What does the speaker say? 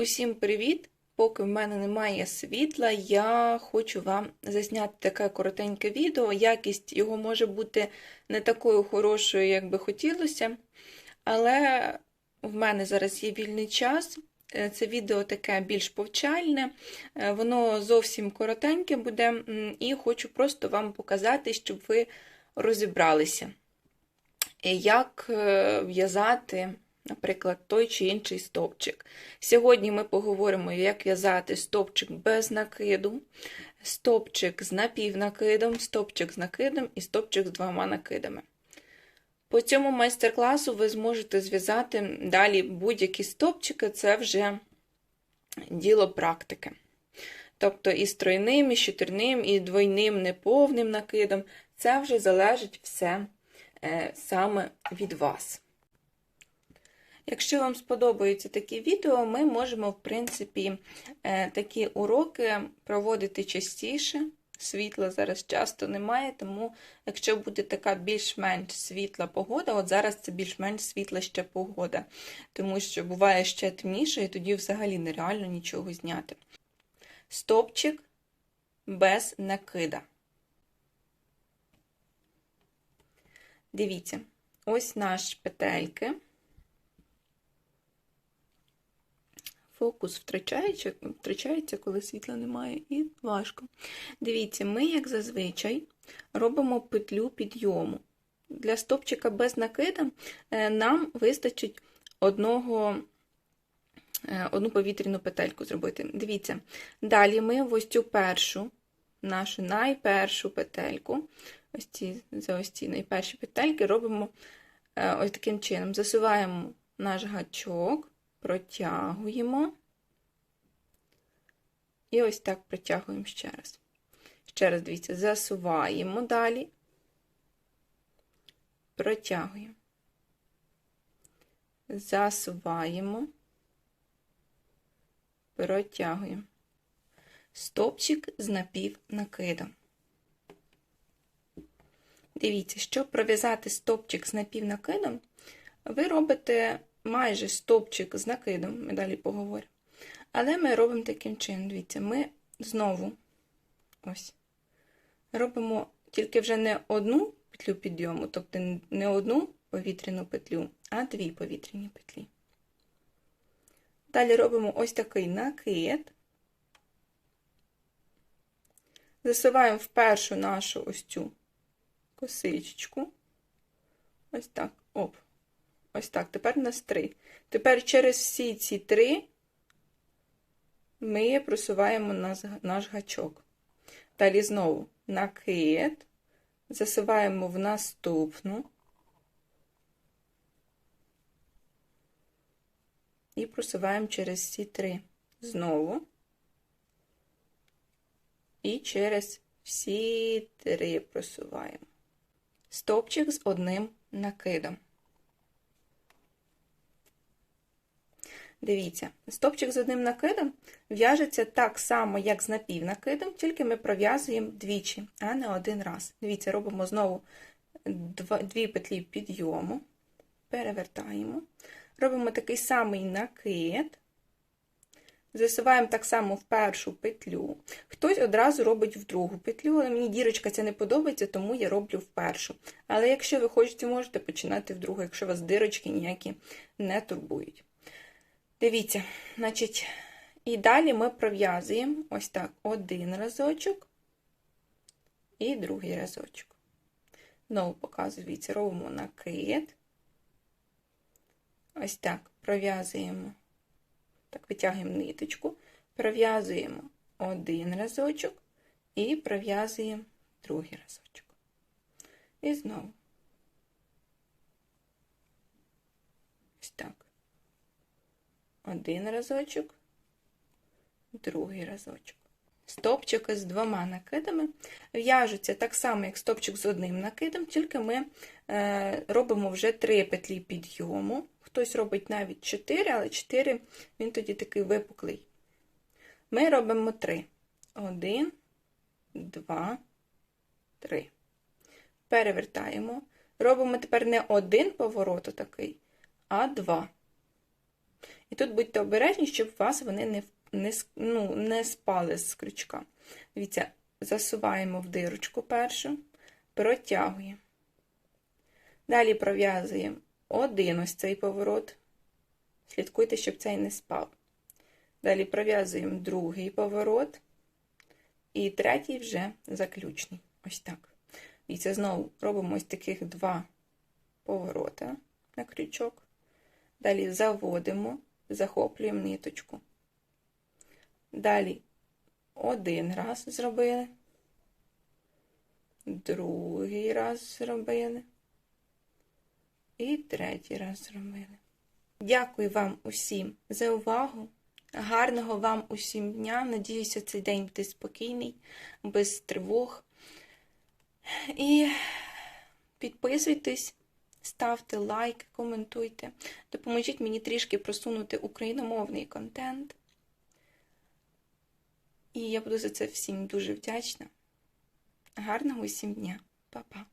Усім привіт! Поки в мене немає світла, я хочу вам засняти таке коротеньке відео. Якість його може бути не такою хорошою, як би хотілося, але в мене зараз є вільний час. Е, Це відео таке більш повчальне, е, воно зовсім коротеньке буде, і хочу просто вам показати, щоб ви розібралися, як е, в'язати наприклад, той чи інший стовпчик. Сьогодні ми поговоримо, як в'язати стовпчик без накиду, стовпчик з напівнакидом, стовпчик з накидом і стовпчик з двома накидами. По цьому майстер-класу ви зможете зв'язати далі будь-які стовпчики, це вже діло практики. Тобто і з тройним, і з чотирним, і двойним, неповним накидом. Це вже залежить все е, саме від вас. Якщо вам сподобаються такі відео, ми можемо, в принципі, е, такі уроки проводити частіше. Світла зараз часто немає, тому якщо буде така більш-менш світла погода, от зараз це більш-менш світла ще погода, тому що буває ще темніше, і тоді взагалі нереально нічого зняти. Стопчик без накида. Дивіться, ось наші петельки. Фокус втрачається, втрачається, коли світла немає, і важко. Дивіться, ми, як зазвичай, робимо петлю підйому. Для стопчика без накида нам вистачить одного, одну повітряну петельку зробити. Дивіться, далі ми ось цю першу, нашу найпершу петельку, ось ці, за ось ці найперші петельки робимо ось таким чином. Засуваємо наш гачок протягуємо. І ось так протягуємо ще раз. Ще раз, дивіться, засуваємо далі, протягуємо, засуваємо, протягуємо. Стопчик з напівнакидом. Дивіться, щоб пров'язати стопчик з напівнакидом, ви робите майже стовпчик з накидом, ми далі поговоримо. Але ми робимо таким чином, дивіться, ми знову ось, робимо тільки вже не одну петлю підйому, тобто не одну повітряну петлю, а дві повітряні петлі. Далі робимо ось такий накид, засуваємо в першу нашу ось цю косичку, ось так, оп. Ось так, тепер у нас три. Тепер через всі ці три ми просуваємо наш гачок. Далі знову накид, засуваємо в наступну і просуваємо через ці три. Знову. І через всі три просуваємо. Стопчик з одним накидом. Дивіться, стопчик з одним накидом в'яжеться так само, як з напівнакидом, тільки ми пров'язуємо двічі, а не один раз. Дивіться, робимо знову дві петлі підйому, перевертаємо, робимо такий самий накид, засуваємо так само в першу петлю. Хтось одразу робить в другу петлю, але мені дірочка ця не подобається, тому я роблю в першу. Але якщо ви хочете, можете починати в другу, якщо вас дирочки ніякі не турбують. Дивіться, значить, і далі ми пров'язуємо ось так один разочок і другий разочок. Знову показую, дивіться, робимо накид. Ось так пров'язуємо, так, витягуємо ниточку, пров'язуємо один разочок і пров'язуємо другий разочок. І знову. Ось так один разочок, другий разочок. Стопчики з двома накидами в'яжуться так само, як стопчик з одним накидом, тільки ми е, робимо вже три петлі підйому. Хтось робить навіть 4, але 4 він тоді такий випуклий. Ми робимо 3. 1, 2, 3. Перевертаємо. Робимо тепер не один поворот такий, а два. І тут будьте обережні, щоб вас вони не, не, ну, не спали з крючка. Дивіться, засуваємо в дирочку першу, протягуємо. Далі пров'язуємо один ось цей поворот. Слідкуйте, щоб цей не спав. Далі пров'язуємо другий поворот. І третій вже заключний. Ось так. І це знову робимо ось таких два поворота на крючок. Далі заводимо, захоплюємо ниточку. Далі один раз зробили, другий раз зробили. І третій раз зробили. Дякую вам усім за увагу. Гарного вам усім дня. Надіюся, цей день буде спокійний, без тривог. І підписуйтесь, ставте лайк, коментуйте. Допоможіть мені трішки просунути україномовний контент. І я буду за це всім дуже вдячна. Гарного усім дня. Па-па.